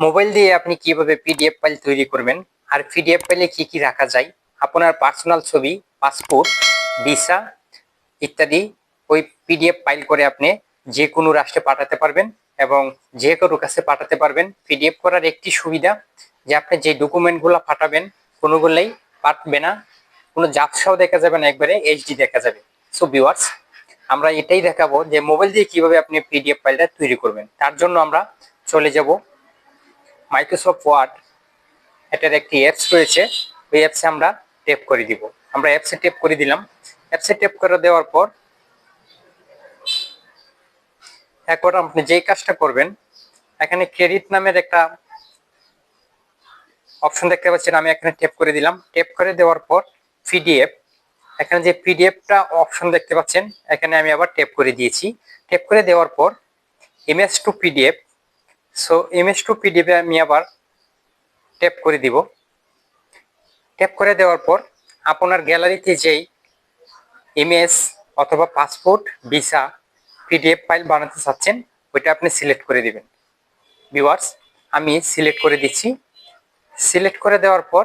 Mobile দিয়ে আপনি কীভাবে পিডিএফ ফাইল তৈরি করবেন, আর পিডিএফ ফাইলে কি কি রাখা যায়, আপনার পার্সোনাল ছবি, পাসপোর্ট, ভিসা ইত্যাদি ওই পিডিএফ ফাইল করে আপনি যে কোনো রাষ্ট্রে পাঠাতে পারবেন এবং যে কারোর কাছে পাঠাতে পারবেন। পিডিএফ করার একটি সুবিধা যে আপনি যে ডকুমেন্টগুলো পাঠাবেন, কোনোগুলোই পাঠবে না, কোনো জাপসাও দেখা যাবে না, একবারে এইচডি দেখা যাবে। সো ভিউয়ার্স আমরা এটাই দেখাবো যে মোবাইল দিয়ে কীভাবে আপনি পিডিএফ ফাইলটা তৈরি করবেন। তার জন্য আমরা চলে যাব মাইক্রোসফট ওয়ার্ড এটার একটি অ্যাপস রয়েছে। ওই অ্যাপসে আমরা টেপ করে দিব। আমরা অ্যাপসে টেপ করে দিলাম। অ্যাপসে টেপ করে দেওয়ার পর এখন আপনি যেই কাজটা করবেন, এখানে ক্রেডিট নামের একটা অপশন দেখতে পাচ্ছেন, আমি এখানে টেপ করে দিলাম। টেপ করে দেওয়ার পর পিডিএফ এখানে যে পিডিএফটা অপশন দেখতে পাচ্ছেন, এখানে আমি আবার টেপ করে দিয়েছি। টেপ করে দেওয়ার পর image to PDF so image to PDF আমি আবার ট্যাপ করে দিব। ট্যাপ করে দেওয়ার পর আপনার গ্যালারিতে যেই ইমেজ অথবা পাসপোর্ট ভিসা পিডিএফ ফাইল বানাতে চাচ্ছেন, ওইটা আপনি সিলেক্ট করে দিবেন। ভিউয়ার্স আমি সিলেক্ট করে দিচ্ছি। সিলেক্ট করে দেওয়ার পর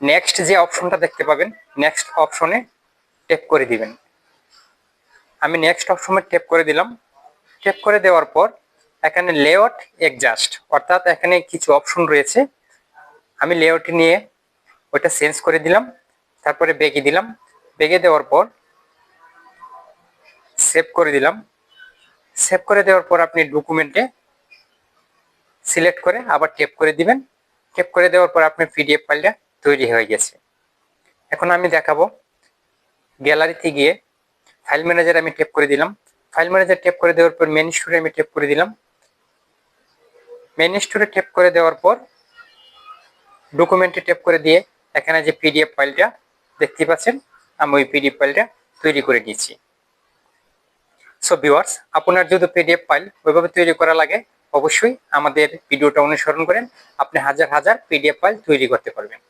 নেক্সট যে অপশনটা দেখতে পাবেন নেক্সট অপশনে ট্যাপ করে দিবেন। আমি নেক্সট অপশনে ট্যাপ করে দিলাম। ট্যাপ করে দেওয়ার পর এখানে লেআউট এডজাস্ট অর্থাৎ এখানে কিছু অপশন রয়েছে। আমি লেআউট নিয়ে ওটা চেঞ্জ করে দিলাম, তারপরে বেগে দিলাম। বেগে দেওয়ার পর সেভ করে দিলাম। সেভ করে দেওয়ার পর আপনি ডকুমেন্টে সিলেক্ট করে আবার টেপ করে দিবেন। টেপ করে দেওয়ার পর আপনার পিডিএফ ফাইলটা তৈরি হয়ে গেছে। এখন আমি দেখাবো গ্যালারিতে গিয়ে ফাইল ম্যানেজার আমি টেপ করে দিলাম। ফাইল ম্যানেজার টেপ করে দেওয়ার পর মেন স্টোরে আমি টেপ করে দিলাম। মেন স্টোরে টেপ করে দেওয়ার পর ডকুমেন্টে টেপ করে দিয়ে এখানে যে পিডিএফ ফাইলটা দেখতে পাচ্ছেন, আমি ওই পিডিএফ ফাইলটা তৈরি করে দিয়েছি সো ভিউয়ার্স আপনার যদি পিডিএফ ফাইল ওইভাবে তৈরি করা লাগে, অবশ্যই আমাদের ভিডিওটা অনুসরণ করেন। আপনি হাজার হাজার পিডিএফ ফাইল তৈরি করতে পারবেন।